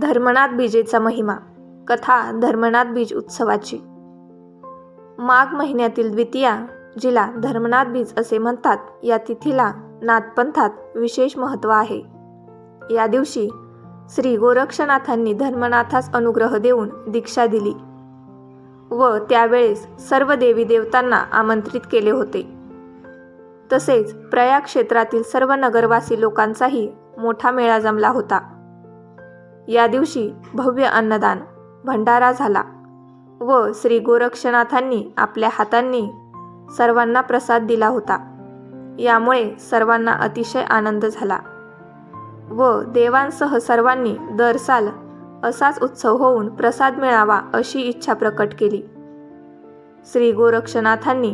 धर्मनाथ बीजेचा महिमा कथा धर्मनाथ बीज उत्सवाची. माघ महिन्यातील द्वितीया जिला धर्मनाथ बीज असे म्हणतात या तिथीला नाथपंथात विशेष महत्त्व आहे. या दिवशी श्री गोरक्षनाथांनी धर्मनाथास अनुग्रह देऊन दीक्षा दिली व त्यावेळेस सर्व देवी देवतांना आमंत्रित केले होते. तसेच प्रयाग क्षेत्रातील सर्व नगरवासी लोकांचाही मोठा मेळा जमला होता. या दिवशी भव्य अन्नदान भंडारा झाला व श्री गोरक्षनाथांनी आपल्या हातांनी सर्वांना प्रसाद दिला होता. यामुळे सर्वांना अतिशय आनंद झाला व देवांसह सर्वांनी दर साल असाच उत्सव होऊन प्रसाद मिळावा अशी इच्छा प्रकट केली. श्री गोरक्षनाथांनी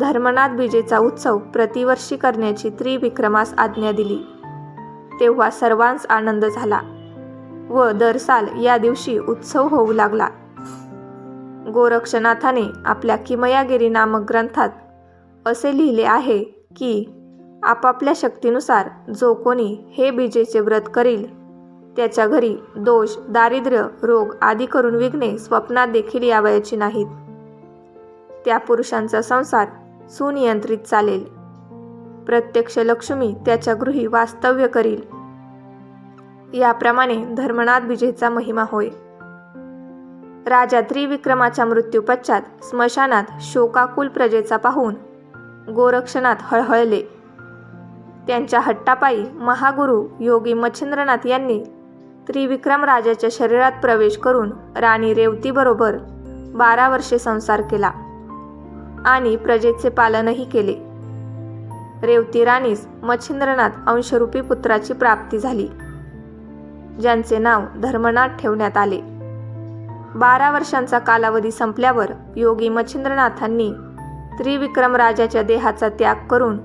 धर्मनाथ बीजेचा उत्सव प्रतिवर्षी करण्याची त्रिविक्रमास आज्ञा दिली. तेव्हा सर्वांस आनंद झाला. व दरसाल या दिवशी उत्सव होऊ लागला. गोरक्षनाथाने आपल्या किमयागिरी नामक ग्रंथात असे लिहिले आहे की आपापल्या शक्तीनुसार जो कोणी हे बीजेचे व्रत करील त्याच्या घरी दोष दारिद्र्य रोग आदी करून विघ्ने स्वप्नात देखील यावयाची नाहीत. त्या पुरुषांचा संसार सुनियंत्रित चालेल. प्रत्यक्ष लक्ष्मी त्याच्या गृही वास्तव्य करील. याप्रमाणे धर्मनाथ विजेचा महिमा होय. राजा त्रिविक्रमाच्या मृत्यूपश्चात स्मशानात शोकाकुल प्रजेचा पाहून गोरक्षनाथ हळहळले. त्यांच्या हट्टापायी महागुरु योगी मच्छिंद्रनाथ यांनी त्रिविक्रम राजाच्या शरीरात प्रवेश करून राणी रेवतीबरोबर बारा वर्षे संसार केला आणि प्रजेचे पालनही केले. रेवती राणीस मच्छिंद्रनाथ अंशरूपी पुत्राची प्राप्ती झाली. ज्यांचे नाव धर्मनाथ ठेवण्यात आले. बारा वर्षांचा कालावधी संपल्यावर योगी मच्छिंद्रनाथांनी त्रिविक्रम राजाच्या देहाचा त्याग करून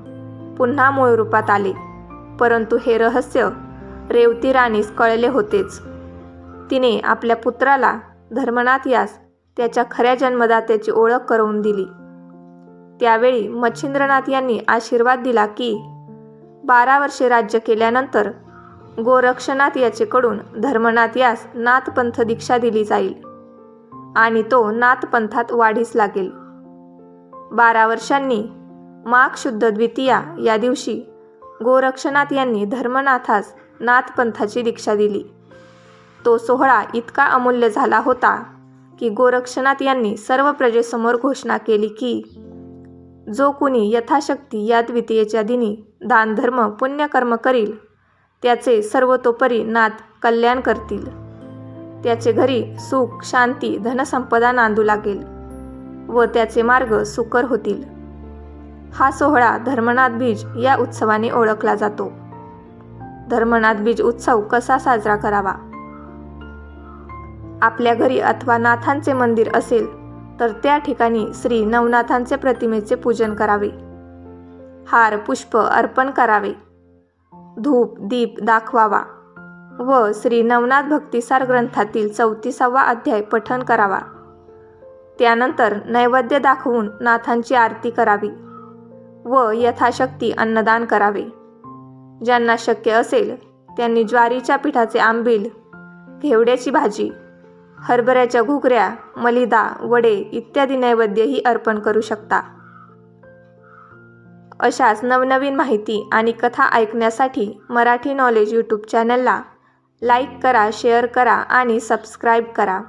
पुन्हा मूळ रूपात आले. परंतु हे रहस्य रेवती राणीस कळले होतेच. तिने आपल्या पुत्राला धर्मनाथ यास त्याच्या खऱ्या जन्मदात्याची ओळख करून दिली. त्यावेळी मच्छिंद्रनाथ यांनी आशीर्वाद दिला की बारा वर्षे राज्य केल्यानंतर गोरक्षनाथ याचेकडून धर्मनाथ यास नाथपंथ दीक्षा दिली जाईल. आणि तो नाथपंथात वाढीस लागेल. बारा वर्षांनी माघ शुद्ध द्वितीया या दिवशी गोरक्षनाथ यांनी धर्मनाथास नाथपंथाची दीक्षा दिली. तो सोहळा इतका अमूल्य झाला होता की गोरक्षनाथ यांनी सर्व प्रजेसमोर घोषणा केली की जो कुणी यथाशक्ती या द्वितीयेच्या दिनी दानधर्म पुण्यकर्म करील त्याचे सर्वतोपरी नाथ कल्याण करतील. त्याचे घरी सुख शांती धनसंपदा नांदू लागेल व त्याचे मार्ग सुकर होतील. हा सोहळा धर्मनाथ बीज या उत्सवाने ओळखला जातो. धर्मनाथ बीज उत्सव कसा साजरा करावा? आपल्या घरी अथवा नाथांचे मंदिर असेल तर त्या ठिकाणी श्री नवनाथांचे प्रतिमेचे पूजन करावे. हार पुष्प अर्पण करावे. धूप दीप दाखवावा व श्री नवनाथ भक्तिसार ग्रंथातील चौतीसावा अध्याय पठन करावा. त्यानंतर नैवेद्य दाखवून नाथांची आरती करावी व यथाशक्ती अन्नदान करावे. ज्यांना शक्य असेल त्यांनी ज्वारीच्या पिठाचे आंबील घेवड्याची भाजी हरभऱ्याच्या घुगऱ्या मलिदा वडे इत्यादी नैवेद्यही अर्पण करू शकता. अशाच नवनवीन माहिती आणि कथा ऐकण्यासाठी मराठी नॉलेज यूट्यूब चॅनलला लाईक करा शेअर करा आणि सबस्क्राईब करा.